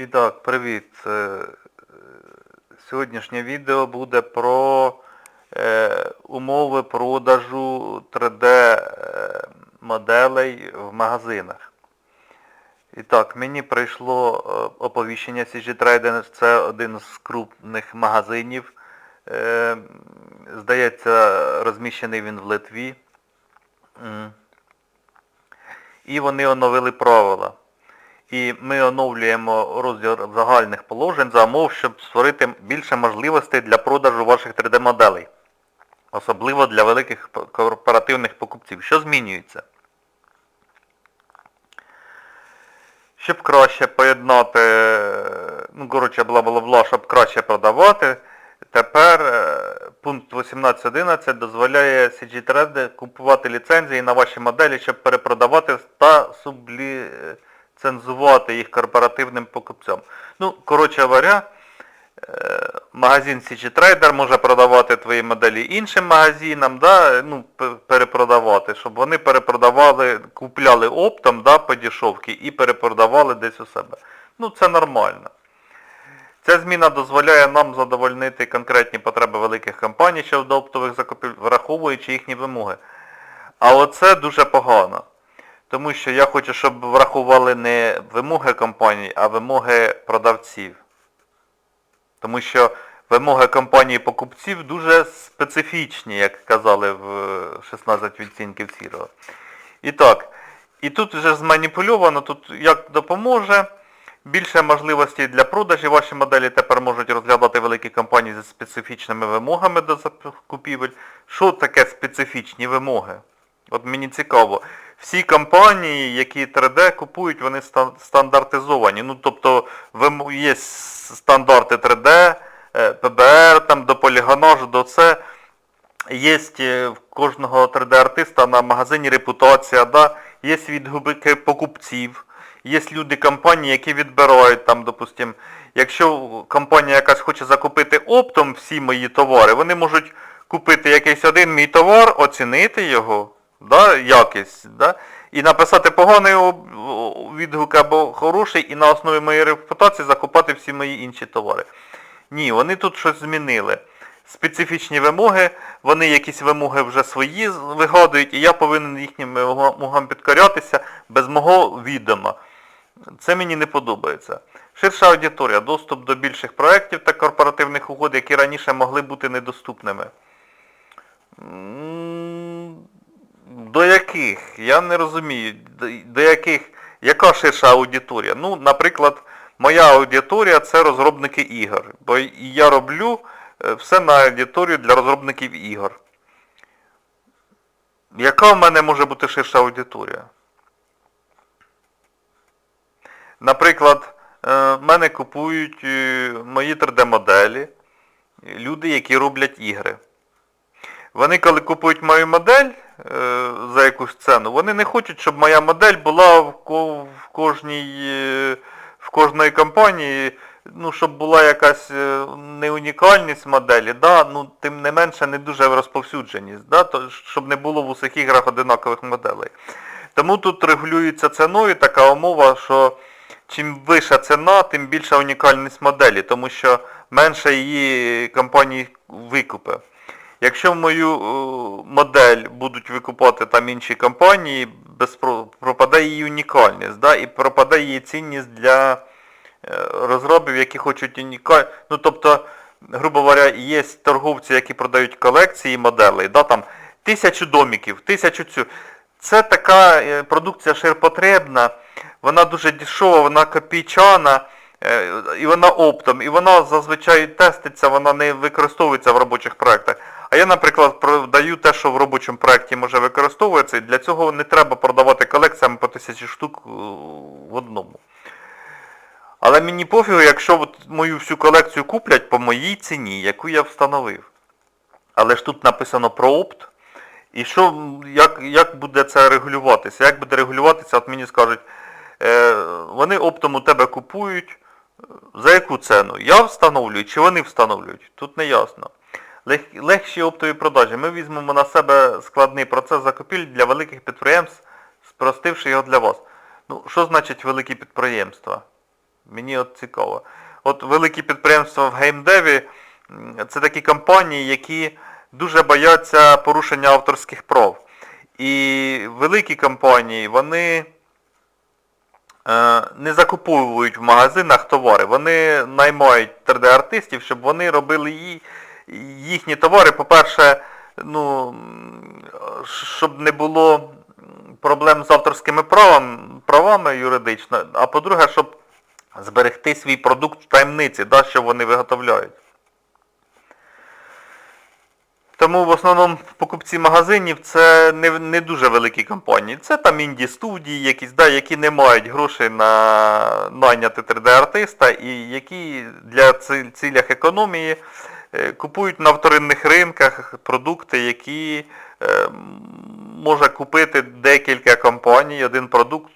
І так, привіт. Е, Сьогоднішнє відео буде про е, умови продажу 3D е, в магазинах. І так, мені прийшло е, оповіщення CG Trader, це один з крупних магазинів. Е, Здається, розміщений він в Литві. І вони оновили правила. І ми оновлюємо розділ загальних положень за умов, щоб створити більше можливостей для продажу ваших 3D-моделей. Особливо для великих корпоративних покупців. Що змінюється? Щоб краще поєднати, ну, коротше, бла-бла-бла, щоб краще продавати, тепер е, пункт 18.11 дозволяє CG Trade купувати ліцензії на ваші моделі, щоб перепродавати та субліцензувати їх корпоративним покупцям. Ну, коротше говоря, е, магазин CG Trader може продавати твої моделі іншим магазинам, да, ну, перепродавати, щоб вони перепродавали, купляли оптом да, по дешевці і перепродавали десь у себе. Ну, це нормально. Ця зміна дозволяє нам задовольнити конкретні потреби великих компаній щодо оптових закупівель, враховуючи їхні вимоги. А оце дуже погано. Тому що я хочу, щоб врахували не вимоги компаній, а вимоги продавців. Тому що вимоги компанії покупців дуже специфічні, як казали в е, 16 відцінків сірого. І так, і тут вже зманіпульовано, тут як допоможе. Більше можливостей для продажі ваші моделі тепер можуть розглядати великі компанії зі специфічними вимогами до закупівель. Що таке специфічні вимоги? От мені цікаво. Всі компанії, які 3D купують, вони стандартизовані. Ну, тобто є стандарти 3D, е, PBR, там до полігонажу, до це. Є е, в кожного 3D-артиста на магазині репутація, да? є відгуки покупців, є люди компанії, які відбирають там, допустим, якщо компанія якась хоче закупити оптом всі мої товари, вони можуть купити якийсь один мій товар, оцінити його, да? якість, да? і написати поганий відгук або хороший, і на основі моєї репутації закупати всі мої інші товари. Ні, вони тут щось змінили. Специфічні вимоги, вони якісь вимоги вже свої вигадують, і я повинен їхнім вимогам підкорятися без мого відома. Це мені не подобається. Ширша аудиторія, доступ до більших проєктів та корпоративних угод, які раніше могли бути недоступними. До яких? Я не розумію. До, яких? Яка ширша аудиторія? Ну, наприклад, моя аудиторія це розробники ігор. Бо я роблю е, все на аудиторію для розробників ігор. Яка в мене може бути ширша аудиторія? Наприклад, е, в мене купують е, мої 3D-моделі, люди, які роблять ігри. Вони коли купують мою модель е, за якусь ціну, вони не хочуть, щоб моя модель була в, в кожній е, в кожної компанії, ну, щоб була якась е, не унікальність моделі, да, ну, тим не менше не дуже розповсюдженість, да, то, щоб не було в усіх іграх одинакових моделей. Тому тут регулюється ціною така умова, що чим вища ціна, тим більша унікальність моделі, тому що менше її компанії викупи. Якщо мою е, модель будуть викупати там інші компанії, безпро- пропаде її унікальність, да, і пропаде її цінність для е, розробів, які хочуть унікаль... Ну, тобто, грубо говоря, є торговці, які продають колекції моделей, да, там тисячу домиків, тисячу цю. Це така е, продукція ширпотребна, вона дуже дешева, вона копійчана, і вона оптом, і вона зазвичай теститься, вона не використовується в робочих проєктах. А я, наприклад, продаю те, що в робочому проєкті може використовуватися, і для цього не треба продавати колекціями по тисячі штук е, в одному. Але мені пофігу, якщо от мою всю колекцію куплять по моїй ціні, яку я встановив. Але ж тут написано про опт. І що, як, як буде це регулюватися? Як буде регулюватися, от мені скажуть, е, вони оптом у тебе купують, е, за яку ціну? Я встановлюю чи вони встановлюють? Тут не ясно. Лег, легші оптові продажі. Ми візьмемо на себе складний процес закупівель для великих підприємств, спростивши його для вас. Ну, що значить великі підприємства? Мені от цікаво. От великі підприємства в геймдеві це такі компанії, які дуже бояться порушення авторських прав. І великі компанії, вони е, не закуповують в магазинах товари. Вони наймають 3D-артистів, щоб вони робили ї- їхні товари, по-перше, ну, щоб не було проблем з авторськими правом, правами юридично, а по-друге, щоб зберегти свій продукт в таємниці, да, що вони виготовляють. Тому в основному покупці магазинів це не, не дуже великі компанії. Це там інді-студії якісь, да, які не мають грошей на найняти 3D-артиста і які для ці- цілях економії купують на вторинних ринках продукти, які е, може купити декілька компаній, один продукт,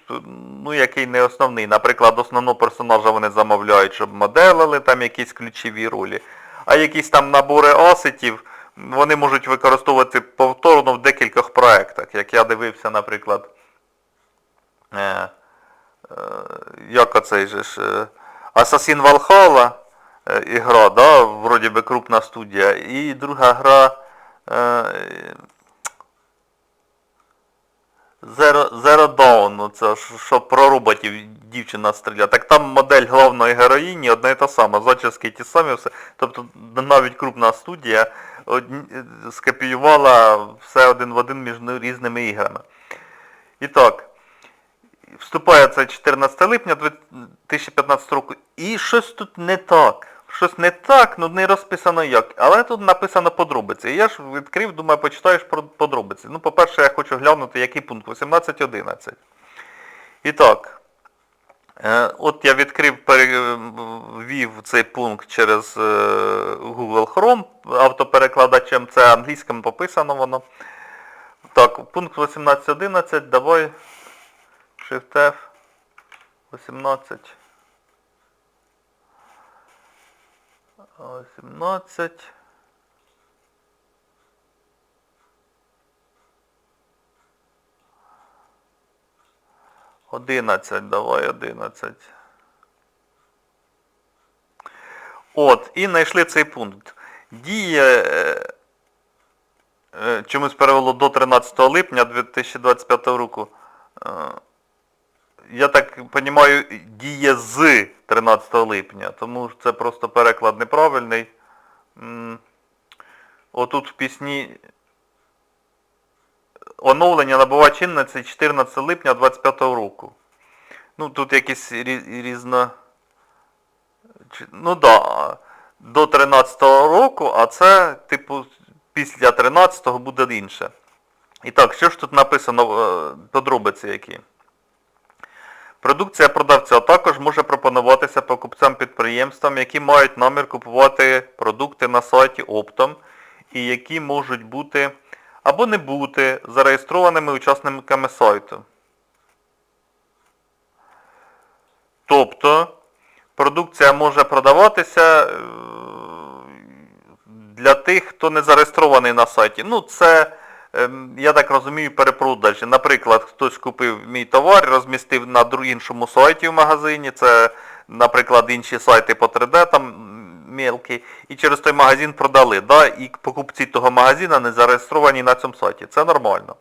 ну який не основний. Наприклад, основного персонажа вони замовляють, щоб моделили там якісь ключові ролі. А якісь там набори асетів вони можуть використовувати повторно в декількох проєктах. Як я дивився, наприклад, е, е, як оцей же ж е, Assassin Е, ігра, да, вроді би крупна студія, і друга гра е, Zero, Zero Dawn, ну це що про роботів дівчина стріляє. Так там модель головної героїні одна і та сама, зачіски ті самі, все. Тобто навіть крупна студія е, скопіювала все один в один між різними іграми. І так, вступає це 14 липня 2015 року. І щось тут не так. Щось не так, ну не розписано як. Але тут написано подробиці. І я ж відкрив, думаю, почитаєш про подробиці. Ну, по-перше, я хочу глянути, який пункт. 18.11. І так. Е, От я відкрив, перевів цей пункт через е, Google Chrome автоперекладачем, це англійським пописано воно. Так, пункт 18.11, давай Shift F 18. 18. Одинадцять, давай одинадцять. От, і знайшли цей пункт. Діє, е, е, чомусь перевело до 13 липня 2025 року. Я так розумію, діє з 13 липня, тому це просто переклад неправильний. Отут в пісні оновлення набуває чинності 14 липня 25 року. Ну, тут якісь рі- різно... Ну да, до 13 року, а це, типу, після 13-го буде інше. І так, що ж тут написано, е, подробиці які? Продукція продавця також може пропонуватися покупцям-підприємствам, які мають намір купувати продукти на сайті оптом і які можуть бути або не бути зареєстрованими учасниками сайту. Тобто продукція може продаватися е, для тих, хто не зареєстрований на сайті. Ну, це, я так розумію, перепродаж. Наприклад, хтось купив мій товар, розмістив на іншому сайті в магазині, це, наприклад, інші сайти по 3D, там мелкі, і через той магазин продали. Да? І покупці того магазина не зареєстровані на цьому сайті. Це нормально.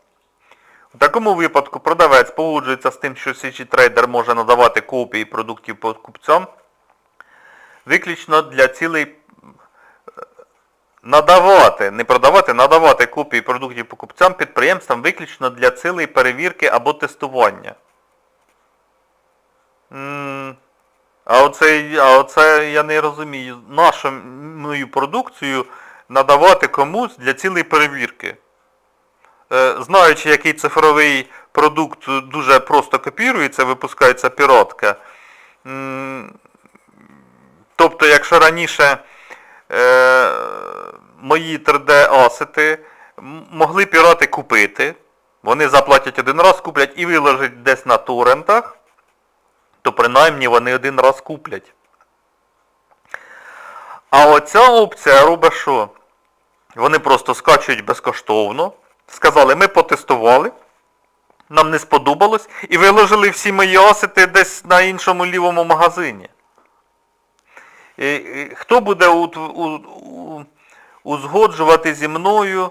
У такому випадку продавець погоджується з тим, що CG Trader може надавати копії продуктів покупцям виключно для цілей надавати, не продавати, надавати копії продуктів покупцям підприємствам виключно для цілей перевірки або тестування. А оце, а оце я не розумію. Нашу мою продукцію надавати комусь для цілей перевірки. Е, Знаючи, який цифровий продукт дуже просто копірується, випускається піратка. Тобто, якщо раніше е, мої 3D-асети могли пірати купити, вони заплатять один раз, куплять і виложать десь на торрентах, то принаймні вони один раз куплять. А оця опція робить що? Вони просто скачують безкоштовно, сказали, ми потестували, нам не сподобалось, і виложили всі мої асети десь на іншому лівому магазині. Хто буде узгоджувати зі мною,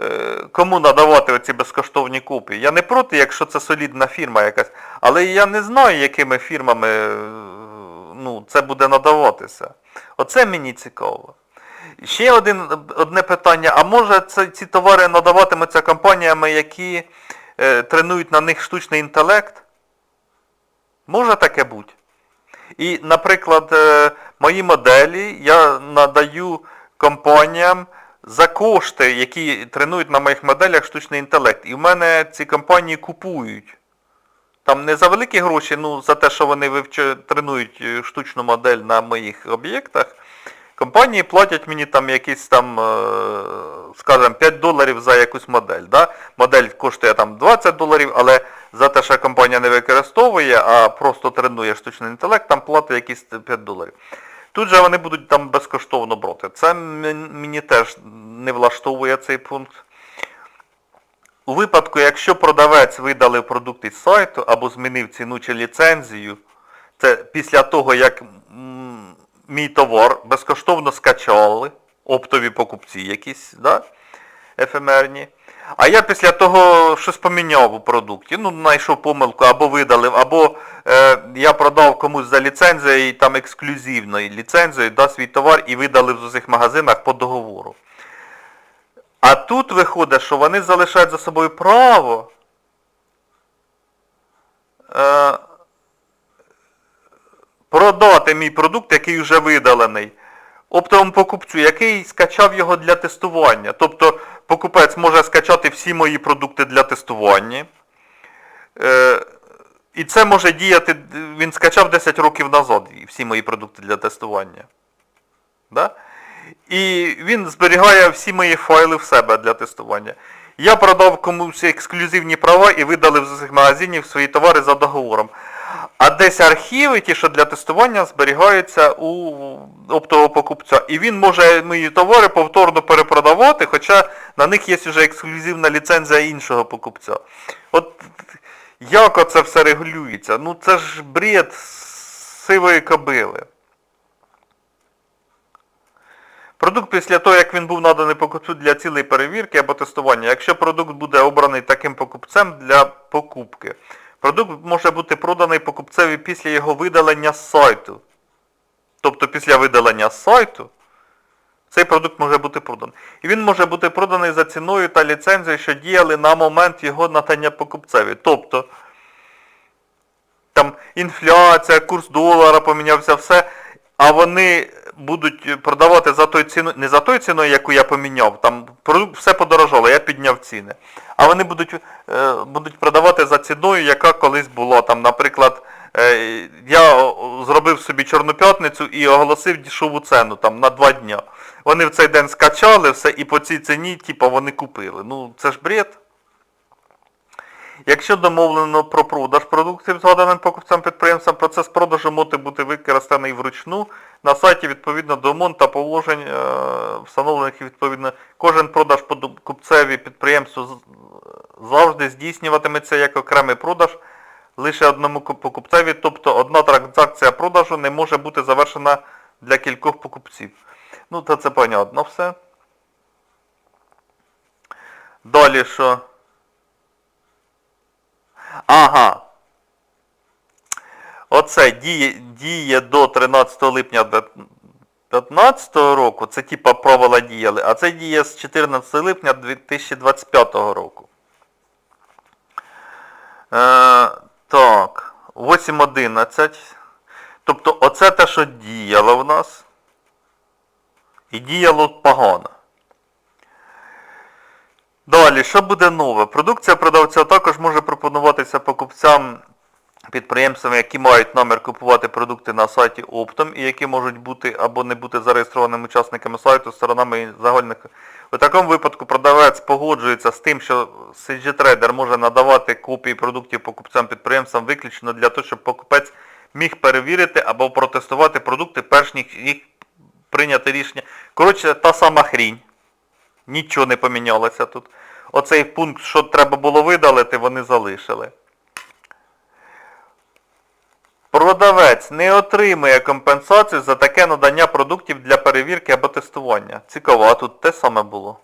е, кому надавати оці безкоштовні копії? Я не проти, якщо це солідна фірма якась, але я не знаю, якими фірмами е, ну, це буде надаватися. Оце мені цікаво. Ще один, одне питання, а може це, ці товари надаватимуться компаніями, які е, тренують на них штучний інтелект? Може таке бути? І, наприклад, е, мої моделі я надаю компаніям за кошти, які тренують на моїх моделях штучний інтелект. І в мене ці компанії купують. Там не за великі гроші, ну за те, що вони вивча... тренують е, штучну модель на моїх об'єктах. Компанії платять мені там якісь там, е, скажімо, 5 доларів за якусь модель. Да? Модель коштує там 20 доларів, але за те, що компанія не використовує, а просто тренує штучний інтелект, там платить якісь 5 доларів. Тут же вони будуть там безкоштовно брати. Це мені теж не влаштовує цей пункт. У випадку, якщо продавець видалив продукт із сайту або змінив ціну чи ліцензію, це після того, як мій товар безкоштовно скачали, оптові покупці якісь, да, ефемерні. А я після того щось поміняв у продукті, ну, знайшов помилку, або видалив, або е, я продав комусь за ліцензією, там ексклюзивною ліцензією, да, свій товар і видалив з усіх магазинах по договору. А тут виходить, що вони залишають за собою право е, продати мій продукт, який вже видалений, оптовому покупцю, який скачав його для тестування. Тобто покупець може скачати всі мої продукти для тестування. Е, і це може діяти, він скачав 10 років назад всі мої продукти для тестування. Да? І він зберігає всі мої файли в себе для тестування. Я продав комусь ексклюзивні права і видалив з магазинів свої товари за договором. А десь архіви, ті, що для тестування, зберігаються у оптового покупця. І він може мої товари повторно перепродавати, хоча на них є вже ексклюзивна ліцензія іншого покупця. От як оце все регулюється? Ну це ж бред сивої кобили. Продукт після того, як він був наданий покупцю для цілей перевірки або тестування, якщо продукт буде обраний таким покупцем для покупки, продукт може бути проданий покупцеві після його видалення з сайту. Тобто після видалення з сайту цей продукт може бути проданий. І він може бути проданий за ціною та ліцензією, що діяли на момент його надання покупцеві. Тобто там інфляція, курс долара помінявся, все, а вони будуть продавати за той ціну, не за той ціною, яку я поміняв, там все подорожало, я підняв ціни. А вони будуть, е, будуть продавати за ціною, яка колись була. Там, наприклад, е, я зробив собі Чорну п'ятницю і оголосив дешеву ціну там, на два дня. Вони в цей день скачали все і по цій ціні, типу, вони купили. Ну, це ж бред. Якщо домовлено про продаж продуктів згаданим покупцям підприємствам, процес продажу може бути використаний вручну на сайті відповідно до умов та положень, е, встановлених відповідно. Кожен продаж покупцеві підприємству завжди здійснюватиметься як окремий продаж лише одному покупцеві, тобто одна транзакція продажу не може бути завершена для кількох покупців. Ну, то це понятно все. Далі що? Ага. Оце діє, діє до 13 липня 2015 року, це типа правила діяли, а це діє з 14 липня 2025 року. Е, так, 8.11. Тобто оце те, що діяло в нас. І діяло погано. Далі, що буде нове? Продукція продавця також може пропонуватися покупцям підприємствам, які мають намір купувати продукти на сайті оптом і які можуть бути або не бути зареєстрованими учасниками сайту, сторонами загальних. У такому випадку продавець погоджується з тим, що CG Trader може надавати копії продуктів покупцям підприємствам виключно для того, щоб покупець міг перевірити або протестувати продукти, перш ніж їх прийняти рішення. Коротше, та сама хрінь. Нічого не помінялося тут. Оцей пункт, що треба було видалити, вони залишили. Продавець не отримує компенсацію за таке надання продуктів для перевірки або тестування. Цікаво, а тут те саме було.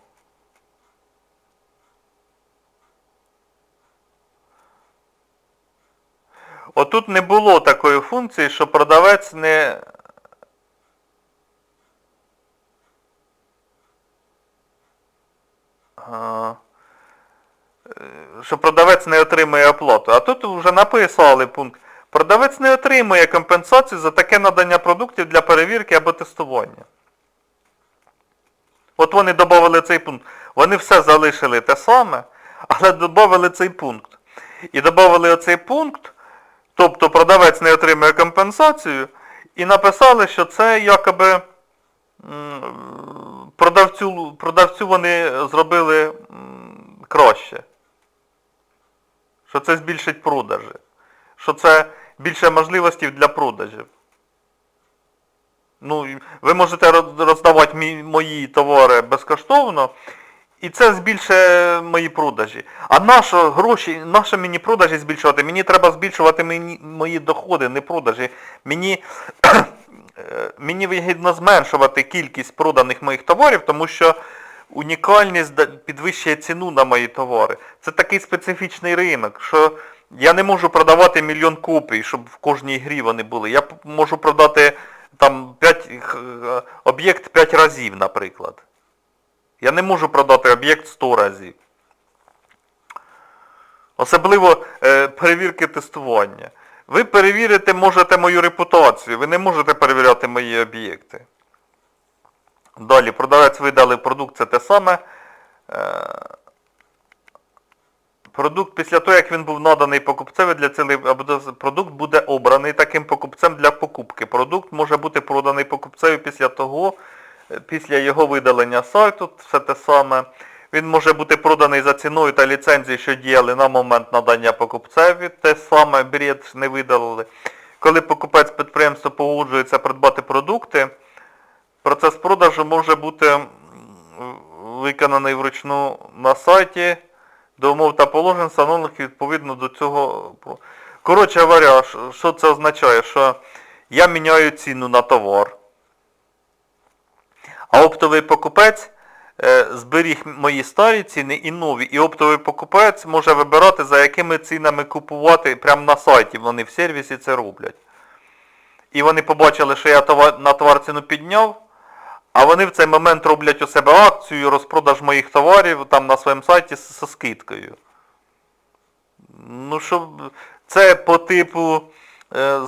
Отут не було такої функції, що продавець не. А, е, Що продавець не отримує оплату. А тут вже написали пункт. Продавець не отримує компенсацію за таке надання продуктів для перевірки або тестування. От вони додали цей пункт. Вони все залишили те саме, але додали цей пункт. І додали оцей пункт, тобто продавець не отримує компенсацію, і написали, що це якоби продавцю, продавцю вони зробили краще. Що це збільшить продажі. Що це більше можливостей для продажів. Ну, ви можете роздавати мої товари безкоштовно, і це збільшує мої продажі. А нащо гроші, нащо мені продажі збільшувати? Мені треба збільшувати мені, мої доходи, не продажі. Мені, мені вигідно зменшувати кількість проданих моїх товарів, тому що унікальність підвищує ціну на мої товари. Це такий специфічний ринок, що я не можу продавати мільйон копій, щоб в кожній грі вони були. Я можу продати там 5, об'єкт 5 разів, наприклад. Я не можу продати об'єкт 100 разів. Особливо е, перевірки тестування. Ви перевірити можете мою репутацію, ви не можете перевіряти мої об'єкти. Далі, продавець видали продукт, це те саме. Е, Продукт після того, як він був наданий покупцеві для цілей, продукт буде обраний таким покупцем для покупки. Продукт може бути проданий покупцеві після того, е, після його видалення сайту, все те саме. Він може бути проданий за ціною та ліцензією, що діяли на момент надання покупцеві, те саме бред не видалили. Коли покупець підприємства погоджується придбати продукти, процес продажу може бути виконаний вручну на сайті до умов та положень, встановлених відповідно до цього. Коротше говоря, що- це означає? Що я міняю ціну на товар, а оптовий покупець зберіг мої старі ціни і нові. І оптовий покупець може вибирати, за якими цінами купувати прямо на сайті. Вони в сервісі це роблять. І вони побачили, що я на товар ціну підняв, а вони в цей момент роблять у себе акцію, розпродаж моїх товарів там на своєму сайті зі скидкою. Ну, щоб це по типу, е,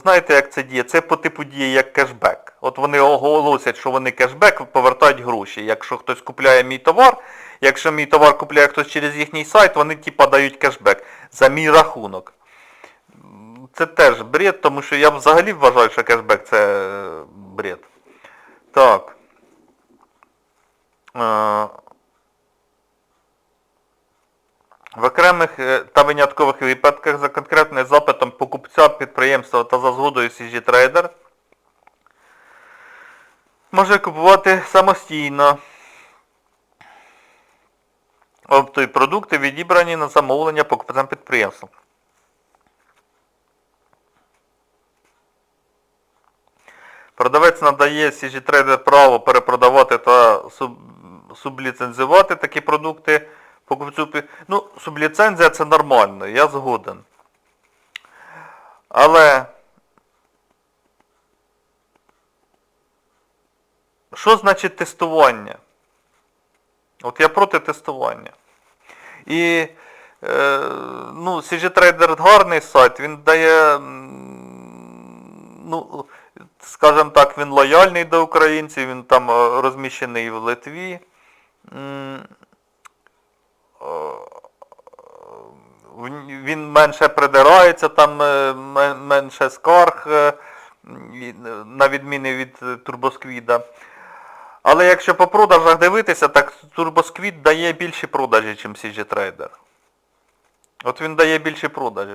знаєте, як це діє? Це по типу діє як кешбек. От вони оголосять, що вони кешбек повертають гроші. Якщо хтось купляє мій товар, якщо мій товар купляє хтось через їхній сайт, вони типа дають кешбек за мій рахунок. Це теж бред, тому що я взагалі вважаю, що кешбек це е, бред. Так. Е, В окремих е, та виняткових випадках за конкретним запитом покупця підприємства та за згодою CG Trader може купувати самостійно оптові продукти, відібрані на замовлення покупцям підприємства. Продавець надає CG Trader право перепродавати та суб, субліцензувати такі продукти покупцю. Ну, субліцензія це нормально, я згоден. Але що значить тестування? От я проти тестування. І е, ну, CG Trader гарний сайт, він дає, ну, скажімо так, він лояльний до українців, він там е, розміщений в Литві. Е, в- Він менше придирається, там е, менше скарг, е, е, на відміну від е, турбосквіда. Але якщо по продажах дивитися, так турбосквіт дає більші продажі, ніж CG Trader. От він дає більші продажі.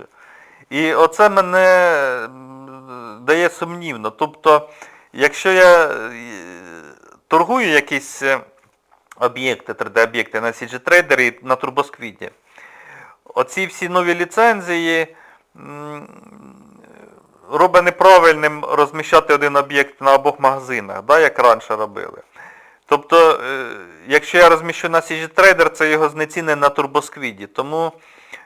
І оце мене дає сумнівно. Тобто, якщо я е, торгую якісь е, об'єкти, 3D-об'єкти на CG Trader і на турбосквіді, оці всі нові ліцензії, робить неправильним розміщати один об'єкт на обох магазинах, да, як раніше робили. Тобто, е, якщо я розміщу на CG Trader, це його знецінене на турбосквіді. Тому,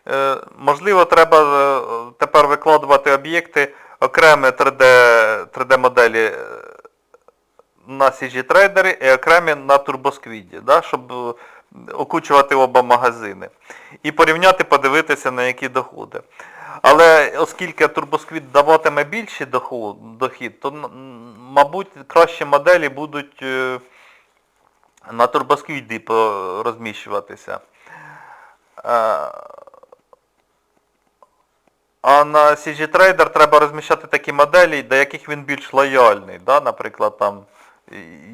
е, можливо, треба е, тепер викладувати об'єкти окремі 3D, 3D моделі е, на CG Trader і окремі на турбосквіді, да, щоб е, окучувати оба магазини. І порівняти, подивитися, на які доходи. Але оскільки турбосквіт даватиме більший дохід, то, мабуть, кращі моделі будуть е, на турбосквіді розміщуватися. Е, А на CG Trader треба розміщати такі моделі, до яких він більш лояльний. Да? Наприклад, там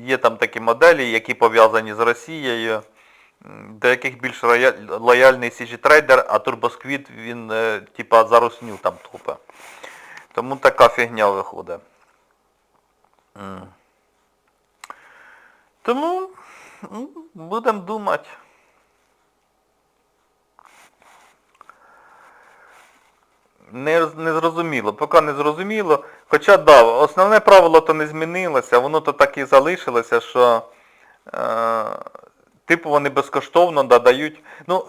є там такі моделі, які пов'язані з Росією, до яких більш лояльний CG трейдер, а турбосквіт він е, типа за русню там тупе. Тому така фігня виходить. Тому будемо думати. Не, не зрозуміло, поки не зрозуміло. Хоча да, основне правило то не змінилося, воно то так і залишилося, що е, типу вони безкоштовно додають. Ну,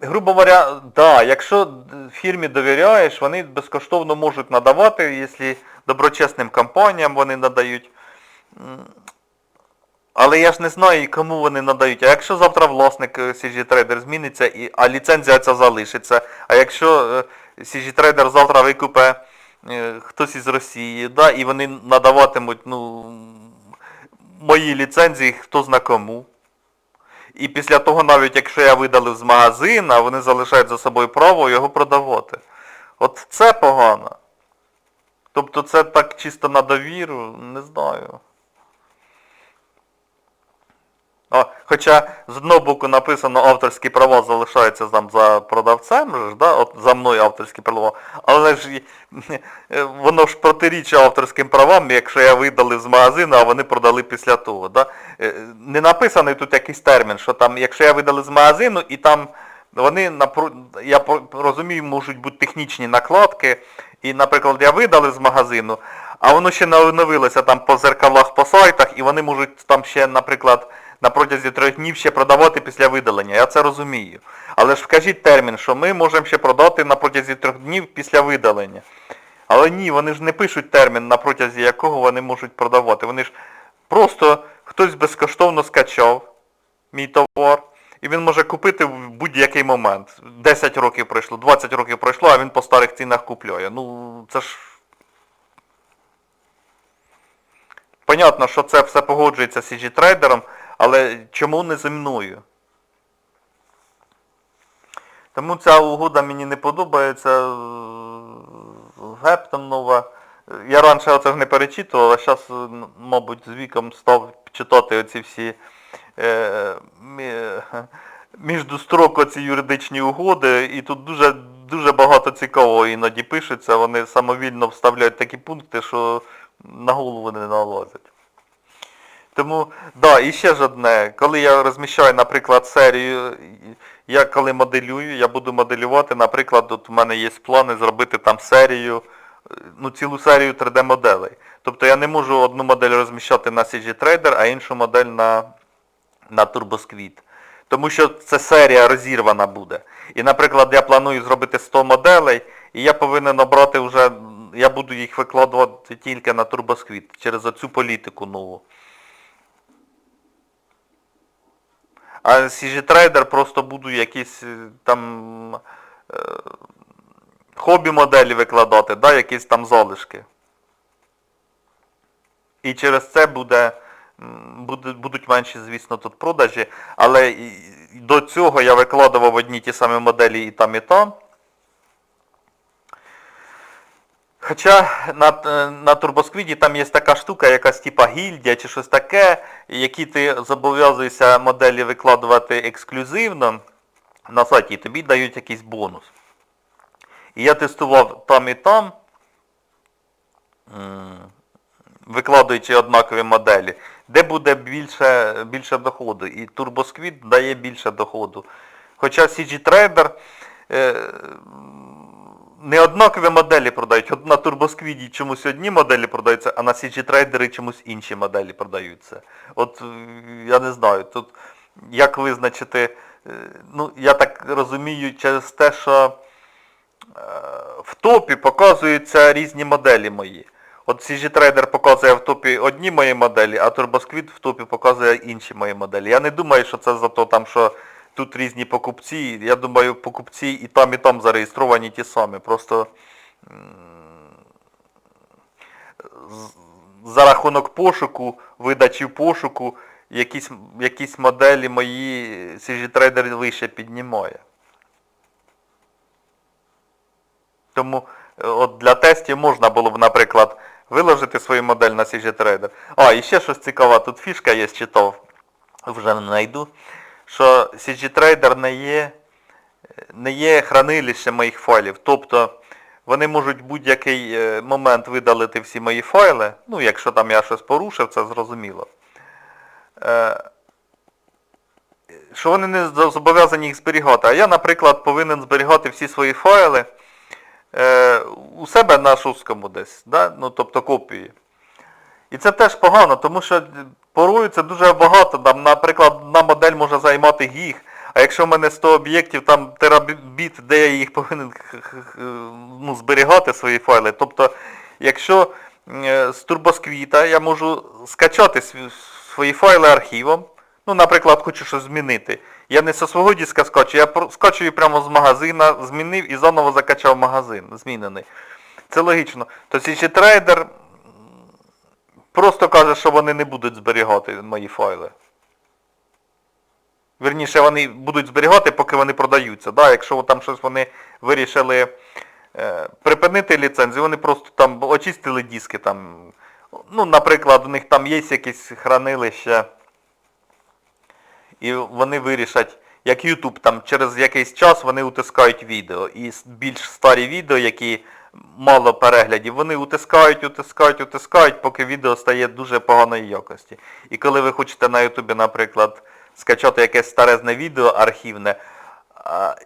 грубо говоря, да, якщо фірмі довіряєш, вони безкоштовно можуть надавати, якщо доброчесним компаніям вони надають. Але я ж не знаю, кому вони надають. А якщо завтра власник е, CG Trader зміниться, і, а ліцензія ця залишиться, а якщо е, CG Trader завтра викупе е, хтось із Росії, да, і вони надаватимуть ну, мої ліцензії, хто зна кому. І після того, навіть якщо я видалив з магазина, вони залишають за собою право його продавати. От це погано. Тобто це так чисто на довіру, не знаю. А, хоча з одного боку написано авторські права залишаються там за продавцем, ж, да? От за мною авторські права, але ж е, воно ж протирічить авторським правам, якщо я видалив з магазину, а вони продали після того. Да? Е, Не написаний тут якийсь термін, що там, якщо я видалив з магазину і там вони, я розумію, можуть бути технічні накладки, і, наприклад, я видалив з магазину, а воно ще не оновилося там по зеркалах, по сайтах, і вони можуть там ще, наприклад, на протязі трьох днів ще продавати після видалення. Я це розумію. Але ж вкажіть термін, що ми можемо ще продати на протязі трьох днів після видалення. Але ні, вони ж не пишуть термін, на протязі якого вони можуть продавати. Вони ж просто хтось безкоштовно скачав мій товар, і він може купити в будь-який момент. 10 років пройшло, 20 років пройшло, а він по старих цінах купляє. Ну, це ж. Понятно, що це все погоджується з CG трейдером, але чому не мною? Тому ця угода мені не подобається. е, Гептом нова. Я раніше оце не перечитував, а зараз, мабуть, з віком став читати оці всі е, мі- між строк оці юридичні угоди, і тут дуже, дуже багато цікавого іноді пишеться, вони самовільно вставляють такі пункти, що на голову не налазять. Тому, да, і ще ж одне, коли я розміщаю, наприклад, серію, я коли моделюю, я буду моделювати, наприклад, от у мене є плани зробити там серію, ну цілу серію 3D-моделей. Тобто я не можу одну модель розміщати на CG Trader, а іншу модель на, на TurboSquid. Тому що це серія розірвана буде. І, наприклад, я планую зробити 100 моделей, і я повинен обрати вже, я буду їх викладувати тільки на TurboSquid через оцю політику нову. А CG Trader просто буду якісь е, там е, хобі моделі викладати, да, якісь там залишки. І через це буде, будуть менші, звісно, тут продажі, але до цього я викладував одні ті самі моделі і там, і там. Хоча на, е, на турбосквіді там є така штука, якась типа гільдія чи щось таке, які ти зобов'язуєшся моделі викладувати ексклюзивно на сайті, і тобі дають якийсь бонус. І я тестував там і там, викладаючи однакові моделі, де буде більше, більше доходу. І TurboSquid дає більше доходу. Хоча CG Trader е, не однакові моделі продають. От на турбосквіді чомусь одні моделі продаються, а на CG трейдери чомусь інші моделі продаються. От е, я не знаю, тут як визначити, е, ну я так розумію, через те, що е, в топі показуються різні моделі мої. От CG Trader показує в топі одні мої моделі, а TurboSquid в топі показує інші мої моделі. Я не думаю, що це за то там, що тут різні покупці. Я думаю, покупці і там, і там зареєстровані ті самі. Просто за рахунок пошуку, видачі пошуку, якісь, якісь моделі мої CG Trader вище піднімає. Тому е, от для тестів можна було б, наприклад, виложити свою модель на CG Trader. А, і ще щось цікаве, тут фішка є, читав, вже не знайду, що CG Trader не є, не є хранилищем моїх файлів. Тобто вони можуть будь-який е, момент видалити всі мої файли, ну якщо там я щось порушив, це зрозуміло. Е, що вони не зобов'язані їх зберігати. А я, наприклад, повинен зберігати всі свої файли е, у себе на шусткому десь, да? ну, тобто копії. І це теж погано, тому що порою це дуже багато. Там, наприклад, одна модель може займати гіг, а якщо в мене 100 об'єктів, там терабіт, де я їх повинен ну, зберігати свої файли. Тобто, якщо е, з турбосквіта я можу скачати свої файли архівом, ну, наприклад, хочу щось змінити. Я не зі свого диска скачу, я скачую прямо з магазина, змінив і заново закачав магазин, змінений. Це логічно. То CG Trader просто каже, що вони не будуть зберігати мої файли. Вірніше, вони будуть зберігати, поки вони продаються. Да? Якщо там щось вони вирішили е, припинити ліцензію, вони просто там очистили диски там. Ну, наприклад, у них там є якесь хранилище. І вони вирішать, як YouTube, там через якийсь час вони утискають відео. І більш старі відео, які мало переглядів, вони утискають, утискають, утискають, поки відео стає дуже поганої якості. І коли ви хочете на YouTube, наприклад, скачати якесь старезне відео архівне,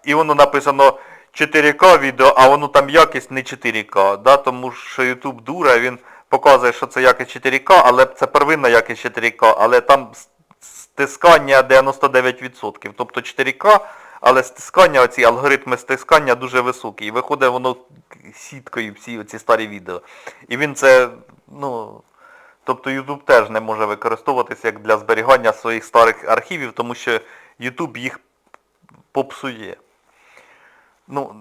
і воно написано 4К відео, а воно там якість не 4К, да? тому що YouTube дура, він показує, що це якість 4К, але це первинна якість 4К, але там стискання 99%, тобто 4К, але стискання, оці алгоритми стискання дуже високі. І виходить воно сіткою всі оці старі відео. І він це, ну, тобто YouTube теж не може використовуватися як для зберігання своїх старих архівів, тому що YouTube їх попсує. Ну,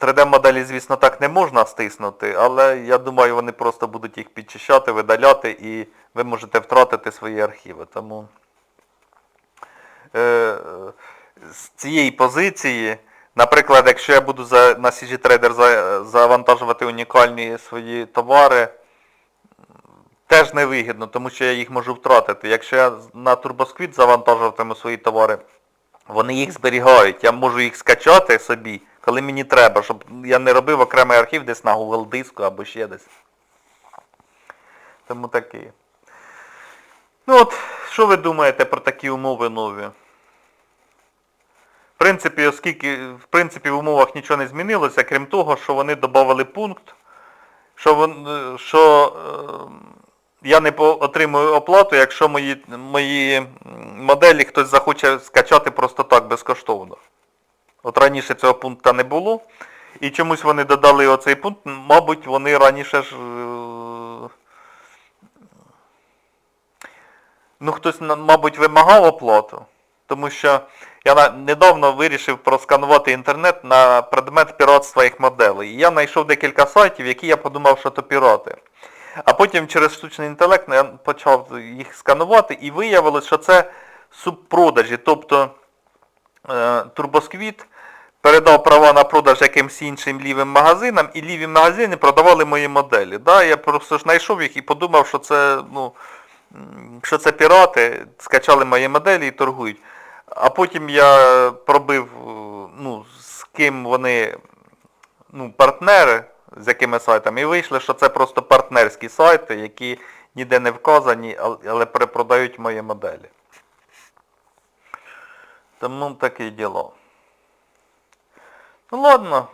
3D-моделі, звісно, так не можна стиснути, але я думаю, вони просто будуть їх підчищати, видаляти, і ви можете втратити свої архіви. Тому е, з цієї позиції, наприклад, якщо я буду за, на CG Trader за, завантажувати унікальні свої товари, теж невигідно, тому що я їх можу втратити. Якщо я на TurboSquid завантажуватиму свої товари, вони їх зберігають. Я можу їх скачати собі, коли мені треба, щоб я не робив окремий архів десь на Google диску або ще десь. Тому такі. Ну от, що ви думаєте про такі умови нові? Принципі, оскільки в принципі в умовах нічого не змінилося, крім того, що вони додали пункт, що, вон, е, що е, я не отримую оплату, якщо мої, мої моделі хтось захоче скачати просто так безкоштовно. От раніше цього пункту не було. І чомусь вони додали оцей пункт, мабуть, вони раніше ж. е, Ну, хтось, мабуть, вимагав оплату, тому що я недавно вирішив просканувати інтернет на предмет піратства їх моделей. Я знайшов декілька сайтів, які я подумав, що то пірати. А потім через штучний інтелект я почав їх сканувати і виявилось, що це субпродажі. Тобто е, Турбосквіт передав права на продаж якимсь іншим лівим магазинам, і ліві магазини продавали мої моделі. Да, я просто ж знайшов їх і подумав, що це, ну, що це пірати, скачали мої моделі і торгують. А потім я пробив, е, ну, з ким вони, ну, партнери, з якими сайтами, і вийшло, що це просто партнерські сайти, які ніде не вказані, але перепродають мої моделі. Тому таке діло. Ну ладно,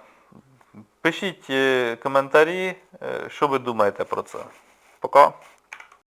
Пишіть е, коментарі, е, що ви думаєте про це. Пока.